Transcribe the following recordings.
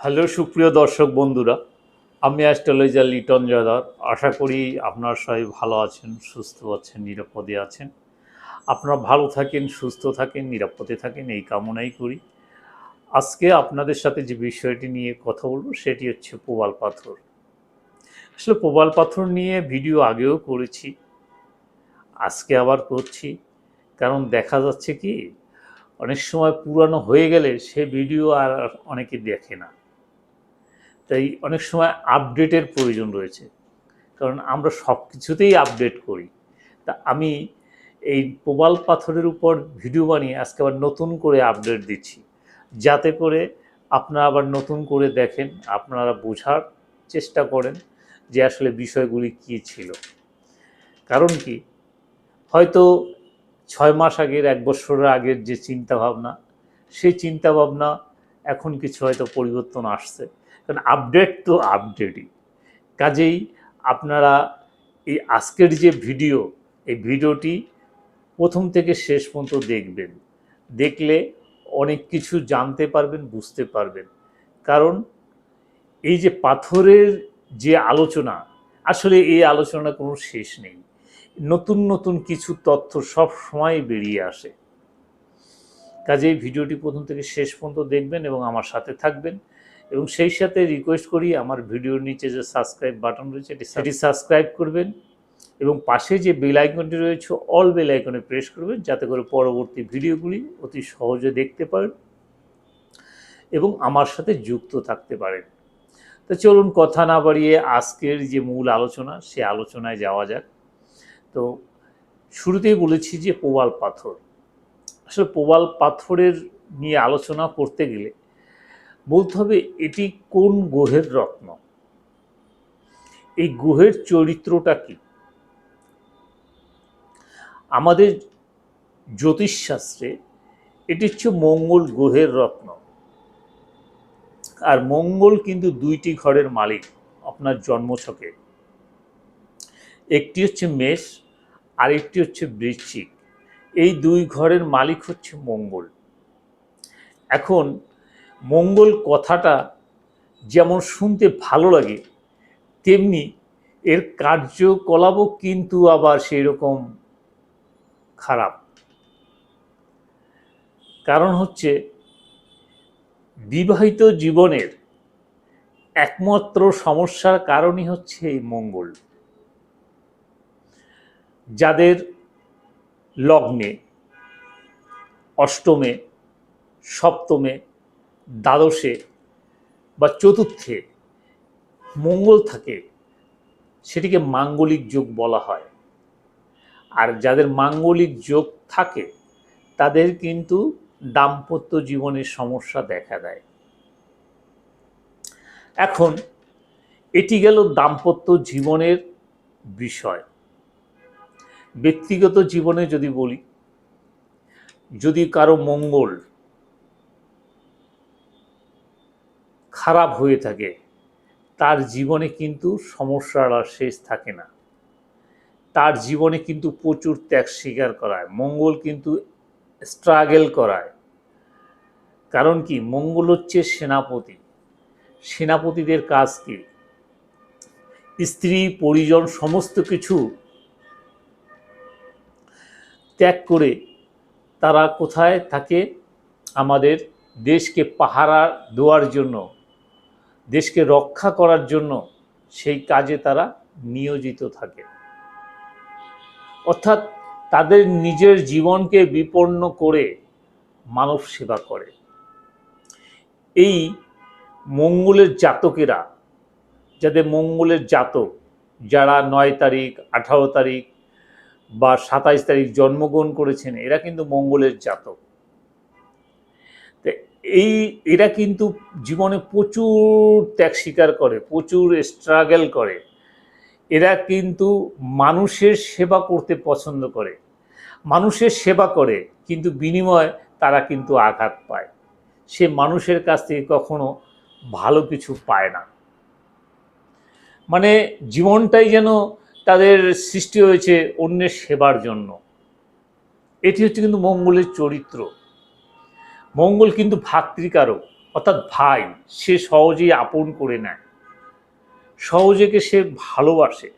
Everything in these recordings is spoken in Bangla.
হ্যালো, সুপ্রিয় দর্শক বন্ধুরা, আমি অ্যাস্ট্রোলজার লিটন জয়দার আশা করি আপনার সবাই ভালো আছেন, সুস্থ আছেন, নিরাপদে আছেন। আপনারা ভালো থাকেন, সুস্থ থাকেন, নিরাপদে থাকেন, এই কামনাই করি। আজকে আপনাদের সাথে যে বিষয়টি নিয়ে কথা বলব, সেটি হচ্ছে প্রবাল পাথর। আসলে প্রবাল পাথর নিয়ে ভিডিও আগেও করেছি, আজকে আবার করছি। কারণ দেখা যাচ্ছে কি, অনেক সময় পুরানো হয়ে গেলে সে ভিডিও আর অনেকে দেখে না। তাই অনেক সময় আপডেটের প্রয়োজন রয়েছে। কারণ আমরা সব কিছুতেই আপডেট করি। তা আমি এই প্রবাল পাথরের উপর ভিডিও বানিয়ে আজকে আবার নতুন করে আপডেট দিচ্ছি। যাতে করে আপনারা আবার নতুন করে দেখেন, আপনারা বোঝার চেষ্টা করেন যে আসলে বিষয়গুলি কী ছিল। কারণ কি? হয়তো ছয় মাস আগের, এক বছরের আগের যে চিন্তা ভাবনা সেই চিন্তা ভাবনা এখন কিছু হয়তো পরিবর্তন আসছে। কারণ আপডেট তো আপডেটই কাজেই আপনারা এই আজকের যে ভিডিও এই ভিডিওটি প্রথম থেকে শেষ পর্যন্ত দেখবেন। দেখলে অনেক কিছু জানতে পারবেন, বুঝতে পারবেন। কারণ এই যে পাথরের যে আলোচনা, আসলে এই আলোচনা কোনো শেষ নেই। নতুন নতুন কিছু তথ্য সব সময় বেরিয়ে আসে। কাজেই ভিডিওটি প্রথম থেকে শেষ পর্যন্ত দেখবেন এবং আমার সাথে থাকবেন। এবং সেই সাথে রিকোয়েস্ট করি আমার ভিডিওর নিচে যে সাবস্ক্রাইব বাটন রয়েছে এটি সেটি সাবস্ক্রাইব করবেন এবং পাশে যে বেল আইকনটি রয়েছে অল বেল আইকনে প্রেস করবেন যাতে করে পরবর্তী ভিডিওগুলি অতি সহজে দেখতে পারেন এবং আমার সাথে যুক্ত থাকতে পারেন। তো চলুন কথা না বাড়িয়ে আজকের যে মূল আলোচনা সে আলোচনায় যাওয়া যাক। তো শুরুতেই বলেছি যে প্রবাল পাথর। আসলে প্রবাল পাথরের নিয়ে আলোচনা করতে গেলে বলতে হবে এটি কোন গ্রহের রত্ন? এই গ্রহের চরিত্রটা কি? আমাদের জ্যোতিষশাস্ত্রে এটি হচ্ছে মঙ্গল গ্রহের রত্ন। আর মঙ্গল কিন্তু দুইটি ঘরের মালিক আপনার জন্মছকে। একটি হচ্ছে মেষ, আরেকটি হচ্ছে বৃশ্চিক। এই দুই ঘরের মালিক হচ্ছে মঙ্গল। এখন মঙ্গল কথাটা যেমন শুনতে ভালো লাগে, তেমনি এর কার্যকলাপও কিন্তু আবার সেই রকম খারাপ। কারণ হচ্ছে, বিবাহিত জীবনের একমাত্র সমস্যার কারণই হচ্ছে এই মঙ্গল। যাদের লগ্নে অষ্টমে, সপ্তমে দ্বাদশে বা চতুর্থে মঙ্গল থাকে, সেটিকে মাঙ্গলিক যোগ বলা হয়। আর যাদের মাঙ্গলিক যোগ থাকে, তাদের কিন্তু দাম্পত্য জীবনের সমস্যা দেখা দেয়। এখন, এটি গেল দাম্পত্য জীবনের বিষয়। ব্যক্তিগত জীবনে যদি বলি, যদি কারও মঙ্গল খারাপ হয়ে থাকে, তার জীবনে কিন্তু সমস্যার আর শেষ থাকে না। তার জীবনে কিন্তু প্রচুর ত্যাগ স্বীকার করায়, মঙ্গল কিন্তু স্ট্রাগেল করায়। কারণ কি? মঙ্গল হচ্ছে সেনাপতি। সেনাপতিদের কাজ কি? স্ত্রী, পরিজন, সমস্ত কিছু ত্যাগ করে তারা কোথায় থাকে? আমাদের দেশকে পাহারা দেওয়ার জন্য। দেশকে রক্ষা করার জন্য সেই কাজে তারা নিয়োজিত থাকে। অর্থাৎ তাদের নিজের জীবনকে বিপন্ন করে মানব সেবা করে। এই মঙ্গলের জাতকেরা, যাদের মঙ্গলের জাতক, যারা নয় তারিখ, আঠারো তারিখ বা সাতাইশ তারিখ জন্মগ্রহণ করেছেন, এরা কিন্তু মঙ্গলের জাতক। এই, এরা কিন্তু জীবনে প্রচুর ত্যাগ স্বীকার করে, প্রচুর স্ট্রাগল করে। এরা কিন্তু মানুষের সেবা করতে পছন্দ করে, মানুষের সেবা করে, কিন্তু বিনিময়ে তারা কিন্তু আঘাত পায়। সে মানুষের কাছ থেকে কখনো ভালো কিছু পায় না। মানে জীবনটাই যেন তাদের সৃষ্টি হয়েছে অন্যের সেবার জন্য। এটি হচ্ছে কিন্তু মঙ্গলের চরিত্র। মঙ্গল কিন্তু ভাতৃকারক, অর্থাৎ ভাই। সে সহজেই আপন করে নেয়। সহজেকে সে ভালোবাসে।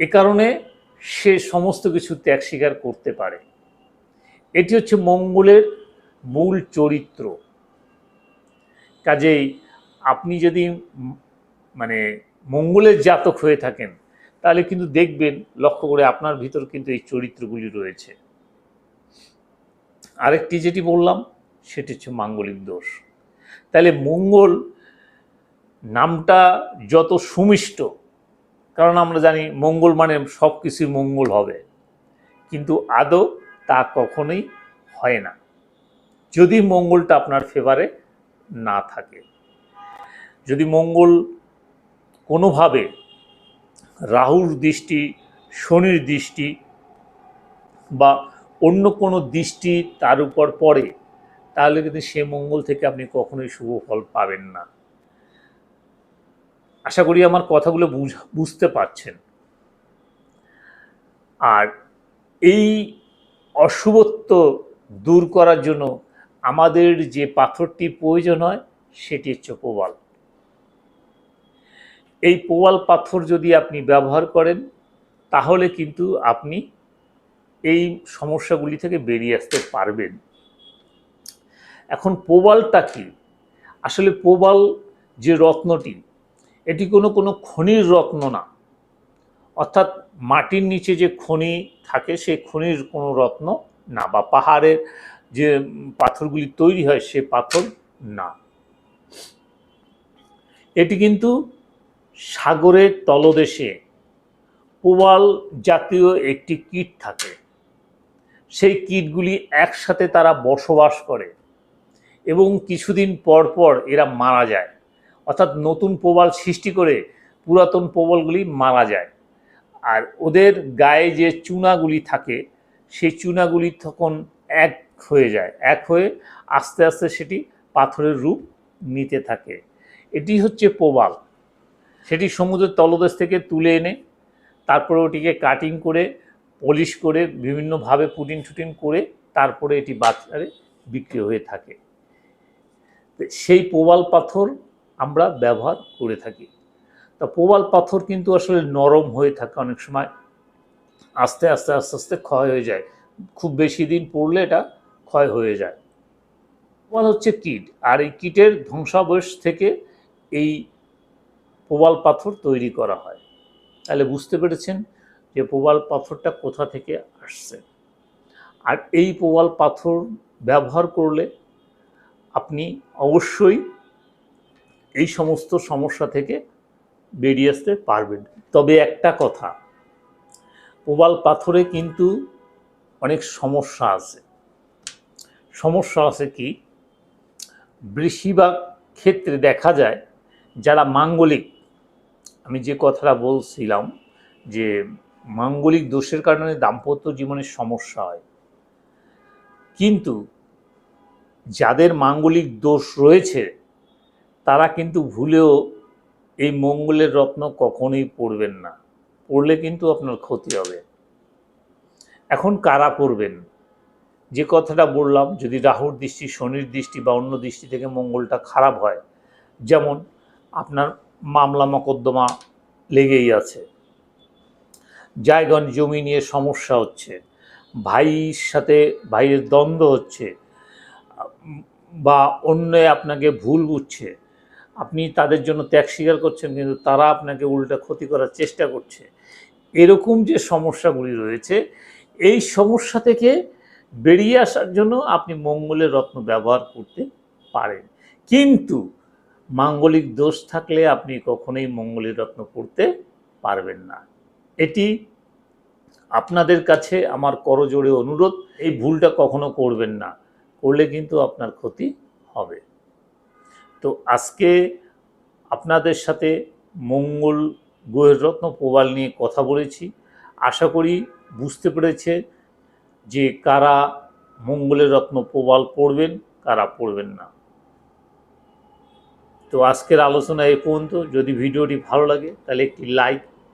এ কারণে সে সমস্ত কিছু ত্যাগ স্বীকার করতে পারে। এটি হচ্ছে মঙ্গলের মূল চরিত্র। কাজেই আপনি যদি মানে মঙ্গলের জাতক হয়ে থাকেন, তাহলে কিন্তু দেখবেন, লক্ষ্য করে আপনার ভিতর কিন্তু এই চরিত্রগুলি রয়েছে। আরেকটি যেটি বললাম, সেটি হচ্ছে মাঙ্গলিক দোষ। তাহলে মঙ্গল নামটা যত সুমিষ্ট, কারণ আমরা জানি মঙ্গল মানে সব কিছুই মঙ্গল হবে, কিন্তু আদৌ তা কখনোই হয় না, যদি মঙ্গলটা আপনার ফেভারে না থাকে। যদি মঙ্গল কোনোভাবে রাহুর দৃষ্টি, শনির দৃষ্টি বা অন্য কোনো দৃষ্টি তার উপর পড়ে, তাহলে কিন্তু সে মঙ্গল থেকে আপনি কখনোই শুভ ফল পাবেন না। আশা করি আমার কথাগুলো বুঝ- বুঝতে পারছেন। আর এই অশুভত্ব দূর করার জন্য আমাদের যে পাথরটি প্রয়োজন হয়, সেটি হচ্ছে প্রবাল এই প্রবাল পাথর যদি আপনি ব্যবহার করেন, তাহলে কিন্তু আপনি এই সমস্যাগুলি থেকে বেরিয়ে আসতে পারবেন। এখন প্রবালটা কি? আসলে প্রবাল যে রত্নটি, এটি কোনো কোনো খনির রত্ন না। অর্থাৎ মাটির নিচে যে খনি থাকে সেই খনির কোনো রত্ন না বা পাহাড়ের যে পাথরগুলি তৈরি হয়, সে পাথর না। এটি কিন্তু সাগরের তলদেশে প্রবাল জাতীয় একটি কীট থাকে। সেই কীটগুলি একসাথে তারা বসবাস করে এবং কিছুদিন পর পর এরা মারা যায়। অর্থাৎ নতুন প্রবাল সৃষ্টি করে পুরাতন প্রবালগুলি মারা যায়। আর ওদের গায়ে যে চুনাগুলি থাকে, সেই চুনাগুলি তখন এক হয়ে যায়। এক হয়ে আস্তে আস্তে সেটি পাথরের রূপ নিতে থাকে। এটি হচ্ছে প্রবাল। সেটি সমুদ্রের তলদেশ থেকে তুলে এনে, তারপরে ওটিকে কাটিং করে পলিশ করে বিভিন্নভাবে পুটিন টুটিন করে তারপরে এটি বাজারে বিক্রি হয়ে থাকে। সেই প্রবাল পাথর আমরা ব্যবহার করে থাকি। তা প্রবাল পাথর কিন্তু আসলে নরম হয়ে থাকে অনেক সময়। আস্তে আস্তে আস্তে আস্তে ক্ষয় হয়ে যায়। খুব বেশি দিন পড়লে এটা ক্ষয় হয়ে যায়। প্রবাল হচ্ছে কীট। আর এই কীটের ধ্বংসাবশেষ থেকে এই প্রবাল পাথর তৈরি করা হয়। তাহলে বুঝতে পেরেছেন যে প্রবাল পাথরটা কোথা থেকে আসছে? আর এই প্রবাল পাথর ব্যবহার করলে আপনি অবশ্যই এই সমস্ত সমস্যা থেকে বেরিয়ে আসতে পারবেন। তবে একটা কথা, প্রবাল পাথরে কিন্তু অনেক সমস্যা আছে। সমস্যা আছে কি? বেশিরভাগ ক্ষেত্রে দেখা যায়, যারা মাঙ্গলিক, আমি যে কথাটা বলছিলাম যে মাঙ্গলিক দোষের কারণে দাম্পত্য জীবনের সমস্যা হয়। কিন্তু যাদের মাঙ্গলিক দোষ রয়েছে, তারা কিন্তু ভুলেও এই মঙ্গলের রত্ন কখনোই পড়বেন না। পড়লে কিন্তু আপনার ক্ষতি হবে। এখন কারা পড়বেন? যে কথাটা বললাম, যদি রাহুর দৃষ্টি, শনির দৃষ্টি বা অন্য দৃষ্টি থেকে মঙ্গলটা খারাপ হয়, যেমন আপনার মামলা মকদ্দমা লেগেই আছে। জায়গন জমি নিয়ে সমস্যা হচ্ছে, ভাইয়ের সাথে ভাইয়ের দ্বন্দ্ব হচ্ছে, বা অন্য আপনাকে ভুল বুঝছে, আপনি তাদের জন্য ত্যাগ স্বীকার করছেন কিন্তু তারা আপনাকে উল্টা ক্ষতি করার চেষ্টা করছে, এরকম যে সমস্যাগুলি রয়েছে, এই সমস্যা থেকে বেরিয়ে আসার জন্য আপনি মঙ্গলের রত্ন ব্যবহার করতে পারেন। কিন্তু মাঙ্গলিক দোষ থাকলে আপনি কখনোই মঙ্গলের রত্ন পড়তে পারবেন না। এটি আপনাদের কাছে আমার করজোড়ে অনুরোধ, এই ভুলটা কখনো করবেন না। করলে কিন্তু আপনার ক্ষতি হবে। তো আজকে আপনাদের সাথে মঙ্গল গ্রহের রত্ন প্রবাল নিয়ে কথা বলেছি। আশা করি বুঝতে পেরেছে যে কারা মঙ্গলের রত্ন প্রবাল পড়বেন, কারা পড়বেন না। তো আজকের আলোচনা এ পর্যন্ত। যদি ভিডিওটি ভালো লাগে, তাহলে একটি লাইক